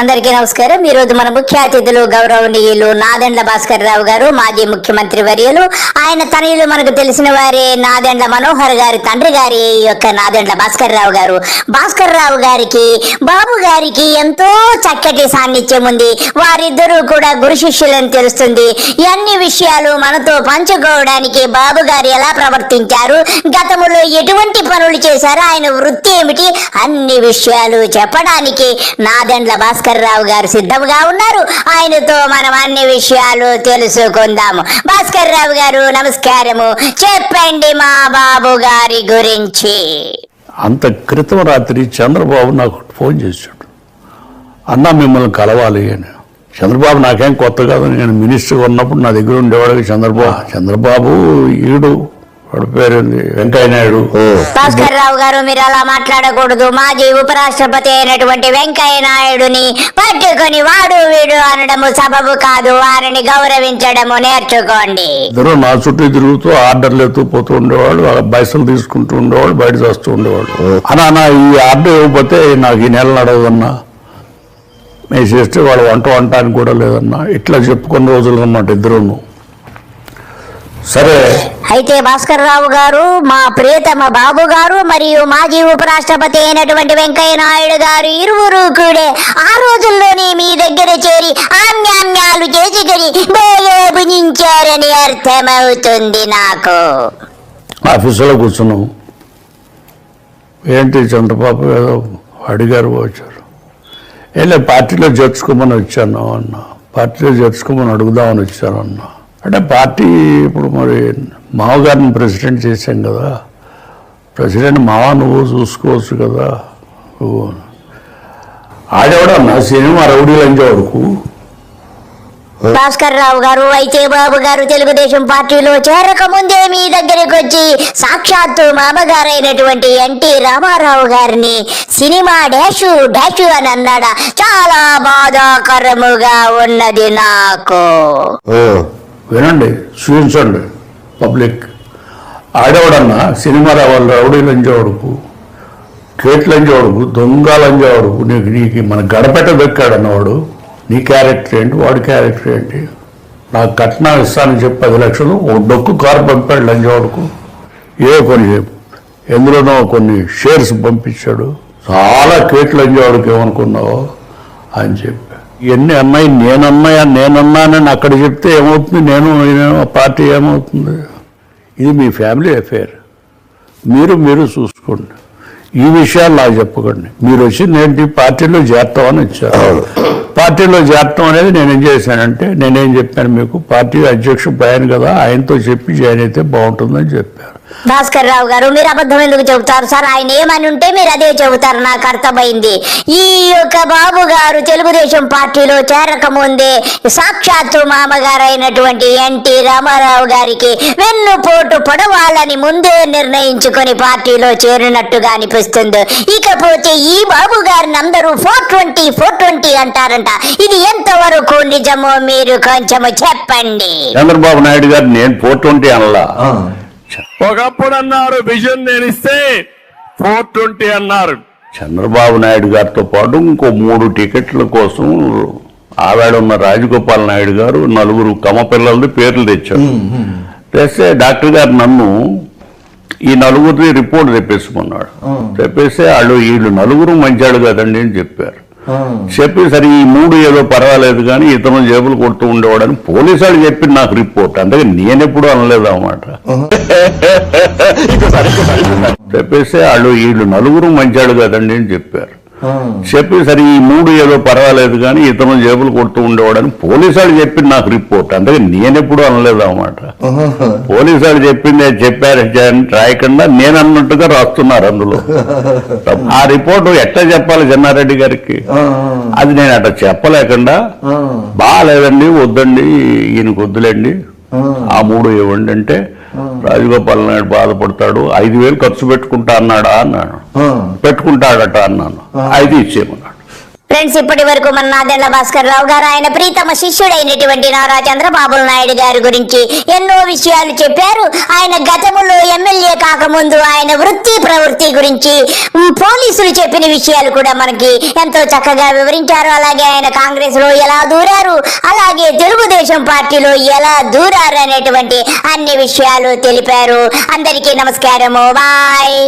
అందరికీ నమస్కారం. ఈ రోజు మన ముఖ్య అతిథులు గౌరవనీయులు నాదెండ్ల భాస్కర్ రావు గారు మాజీ ముఖ్యమంత్రి వర్యులు. ఆయన తనయులు మనకు తెలిసిన వారే నాదెండ్ల మనోహర్ గారి తండ్రి గారి యొక్క నాదెండ్ల భాస్కర్ రావు గారు. భాస్కర్ రావు గారికి బాబు గారికి ఎంతో చక్కటి సాన్నిధ్యం ఉంది. వారిద్దరూ కూడా గురు శిష్యులని తెలుస్తుంది. అన్ని విషయాలు మనతో పంచుకోవడానికి బాబు గారు ఎలా ప్రవర్తించారు గతంలో ఎటువంటి పనులు చేశారు ఆయన వృత్తి ఏమిటి అన్ని విషయాలు చెప్పడానికి నాదెండ్ల భాస్కర్ రావు గారు సిద్ధంగా ఉన్నారు. ఆయనతో మనం అన్ని విషయాలు తెలుసుకుందాము. భాస్కర్ రావు గారు నమస్కారము. చెప్పండి మా బాబు గారి గురించి. అంత క్రితం రాత్రి చంద్రబాబు నాకు ఫోన్ చేశాడు. అన్న మిమ్మల్ని కలవాలి అని. చంద్రబాబు నాకేం కొత్త కాదు. నేను మినిస్టర్ ఉన్నప్పుడు నా దగ్గర ఉండేవాడు చంద్రబాబు. చంద్రబాబు ఈడు వాడి పేరుంది? వెంకయ్య నాయుడు భాస్కర్ రావు గారు మీరు అలా మాట్లాడకూడదు. మాజీ ఉపరాష్ట్రపతి అయినటువంటి వెంకయ్య నాయుడుని పట్టుకొని వాడు వీడు అనడము సబబు కాదు. వారిని గౌరవించడము నేర్చుకోండి. ఇద్దరు నా చుట్టూ తిరుగుతూ ఆర్డర్లు ఎత్తూ పోతూ ఉండేవాళ్ళు వాళ్ళ బయసలు తీసుకుంటూ ఉండేవాళ్ళు బయట వస్తూ ఉండేవాళ్ళు. అన్నా అన్న ఈ ఆర్డర్ ఇవ్వకపోతే నాకు ఈ నెల నడవదన్నా. మీ సిస్టర్ వాళ్ళు వంట వంటానికి కూడా లేదన్నా. ఇట్లా చెప్పుకున్న రోజులు అన్నమాట ఇద్దరును. సరే. అయితే భాస్కర్ రావు గారు మా ప్రియతమ బాబు గారు మరియు మాజీ ఉపరాష్ట్రపతి అయినటువంటి వెంకయ్య నాయుడు గారు ఇరువురు కూడా ఆ రోజుల్లోనే మీ దగ్గర చేరి ఆమ్యామ్యాలు చేసుకొని భోజనించారని అర్థమవుతుంది నాకు. ఆఫీసులో కూర్చున్నాం. ఏంటి చంద్రబాబు ఏదో అడిగారు వచ్చారు. వెళ్ళే పార్టీలో చేర్చుకోమని వచ్చాను అన్న. పార్టీలో చేర్చుకోమని అడుగుదామని వచ్చాను అన్న. అంటే పార్టీ ఇప్పుడు మరి మామగారిని ప్రెసిడెంట్ చేశాం కదా. ప్రెసిడెంట్ మావ నువ్వు చూసుకోవచ్చు కదా. నువ్వు. ఆడేవాడన్నా సినిమా రౌడీ లంచే వరకు భాస్కర్ రావు గారు అయితే బాబు గారు తెలుగుదేశం పార్టీలో చేరక ముందే మీ దగ్గరికి వచ్చి సాక్షాత్తు మామగారైనటువంటి ఎన్టీ రామారావు గారిని సినిమా డాషు డాషు అని అన్నాడా. చాలా బాధాకరముగా ఉన్నది నాకు. వినండి చూపించండి పబ్లిక్. ఆడేవాడన్నా సినిమా రావాలి రౌడీ లంచేవాడుకు కేట్ లంజేవాడుకు దొంగ లంజేవాడుకు. నీకు నీకు మన గడపెట్ట దొక్కాడన్నవాడు నీ క్యారెక్టర్ ఏంటి? వాడి క్యారెక్టర్ ఏంటి? నాకు కట్నం ఇస్తానని చెప్పి పది లక్షలు ఓ డొక్కు కారు పంపాడు లంచేవాడుకు ఏ కొన్ని ఎందులోనో కొన్ని షేర్స్ పంపించాడు. చాలా కేట్లు లంజేవాడుకు ఏమనుకున్నావో అని చెప్పి. ఇవన్నీ అన్నాయి నేనన్నాయా నేనన్నానని అక్కడ చెప్తే ఏమవుతుంది? నేను నేను ఆ పార్టీ ఏమవుతుంది? ఇది మీ ఫ్యామిలీ అఫేర్. మీరు మీరు చూసుకోండి. ఈ విషయాలు నాకు చెప్పకండి. మీరు వచ్చింది ఏంటి పార్టీలో చేరతామని వచ్చారు. పార్టీలో చేరటం అనేది నేనేం చేశానంటే నేనేం చెప్పాను మీకు? పార్టీ అధ్యక్షుడు పోయాను కదా ఆయనతో చెప్పి జాయిన్ అయితే బాగుంటుందని చెప్పాను భాస్కర్ రావు గారు మీరు అబద్ధం ఎందుకు చెబుతారు? సార్ ఆయన ఏమని ఉంటే మీరు అదే చెబుతారు నాకు అర్థమైంది. ఈ యొక్క బాబు గారు తెలుగుదేశం పార్టీలో చేరక ముందే సాక్షాత్తు మామగారు అయినటువంటి ఎన్టీ రామారావు గారికి వెన్నుపోటు పొడవాలని ముందే నిర్ణయించుకొని పార్టీలో చేరినట్టుగా అనిపిస్తుంది. ఇకపోతే ఈ బాబు గారిని అందరూ ఫోర్ ట్వంటీ ఫోర్ ట్వంటీ అంటారంట. ఇది ఎంతవరకు నిజమో మీరు కొంచెము చెప్పండి. చంద్రబాబు నాయుడు గారు నేను ఫోర్ ట్వంటీ అనలా. ఒకప్పుడు అన్నారు విజన్ నేను ఇస్తే ఫోర్ ట్వంటీ అన్నారు. చంద్రబాబు నాయుడు గారితో పాటు ఇంకో మూడు టికెట్ల కోసం ఆవేడ ఉన్న రాజగోపాల్ నాయుడు గారు నలుగురు కమ పిల్లలది పేర్లు తెచ్చారు. తెస్తే డాక్టర్ గారు నన్ను ఈ నలుగురిది రిపోర్ట్ తెప్పేసుకున్నాడు తెప్పేస్తే వాళ్ళు వీళ్ళు నలుగురు మంచాడు కదండి అని చెప్పారు. చెప్పి సరే ఈ మూడు ఏదో పర్వాలేదు కానీ ఇతను జేబులు కొడుతూ ఉండేవాడని పోలీసు వాళ్ళు చెప్పింది నాకు రిపోర్ట్. అందుకే నేనెప్పుడు అనలేదు అన్నమాట చెప్పేస్తే వాళ్ళు వీళ్ళు నలుగురు మంచాడు కదండి అని చెప్పారు. చెప్పి సరే ఈ మూడు ఏదో పర్వాలేదు కానీ ఇతను జేబులు కొడుతూ ఉండేవాడని పోలీసు వాళ్ళు చెప్పింది నాకు రిపోర్ట్. అందుకే నేనెప్పుడు అనలేదు అన్నమాట పోలీసు వాళ్ళు చెప్పింది చెప్పారు రాయకుండా నేను అన్నట్టుగా రాస్తున్నారు అందులో. ఆ రిపోర్ట్ ఎట్లా చెప్పాలి జన్నారెడ్డి గారికి? అది నేను అట్లా చెప్పలేకుండా బాగాలేదండి వద్దండి ఈయనకు వద్దులేండి ఆ మూడు ఇవ్వండి అంటే రాజగోపాల్ నాయుడు బాధపడతాడు ఐదు వేలు ఖర్చు పెట్టుకుంటా అన్నాడా అన్నాడు. పెట్టుకుంటాడట అన్నాను. ఐదు ఇచ్చేయమన్నాడు ఫ్రెండ్స్ ఇప్పటి వరకు మన నాదెండ్ల భాస్కర్ రావు గారు ఆయన ప్రీతమ శిష్యుడైనటువంటి నారా చంద్రబాబు నాయుడు గారి గురించి ఎన్నో విషయాలు చెప్పారు. ఆయన గతములో ఎమ్మెల్యే కాకముందు ఆయన వృత్తి ప్రవృత్తి గురించి పోలీసులు చెప్పిన విషయాలు కూడా మనకి ఎంతో చక్కగా వివరించారు. అలాగే ఆయన కాంగ్రెస్లో ఎలా దూరారు అలాగే తెలుగుదేశం పార్టీలో ఎలా దూరారు అనేటువంటి అన్ని విషయాలు తెలిపారు. అందరికీ నమస్కారము. బాయ్.